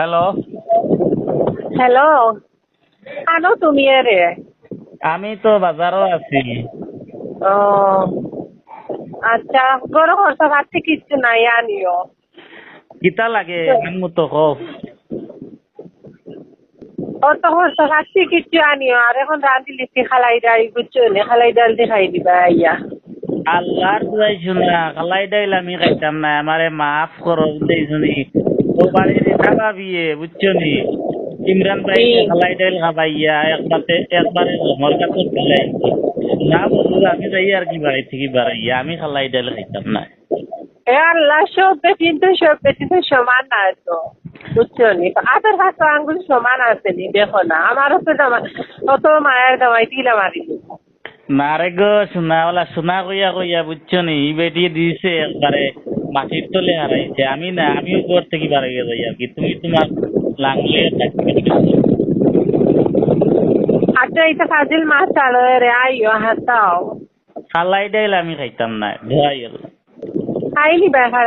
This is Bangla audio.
হ্যালো হ্যালো আনো তুমি রে আমি তো বাজারও আছি। ও আচ্ছা গরম খরচা ভাবছি কিচ্ছু নাই আনিও? কিতা লাগে আমি তো হোক অত খরচা ভাবছি কিচ্ছু আনিও। আর এখন রাঁধি লিখি খালাই ডাল বুঝছ নি? খালাই ডাল দিয়ে খাই দিবা ইয়া আল্লাহর দুয়াই শুনা খালাই ডাইল আমি খাইতাম না আমারে মাফ করো দেইছনি ও বাড়ির খাবা বিয়ে বুঝছ নি? ইমরান ভাই। খালাই ডাইল খাবাইয়া একবারে একবারে আমার কাছে ফেলাই। না বন্ধু আমি যাই আর কি বাড়ি থেকে বাড়াইয়া আমি খালাই ডাইল খাইতাম না। আল্লাহ সব কিন্তু সব কিন্তু সমান না তো বুঝছ নি? আধার হাত আঙ্গুল সমান আছে নি দেখো না। আমারও তো অত মায়ের জামাই তিলা মারি দিব। না রে গো সোনা ওলা সোনা কইয়া কইয়া বুঝছ নি ই বেটি দিছে একবারে মাটির তলে হারাইছে। আমি না আমিও ঘর থেকে বাড়াই যাই আর কি। তুমি তোমার লাংলে আচ্ছা এটা ফাজিল মাছ চালো রে আইও হাতাও খালাই ডাইল আমি খাইতাম না গেল খাইলি বেহার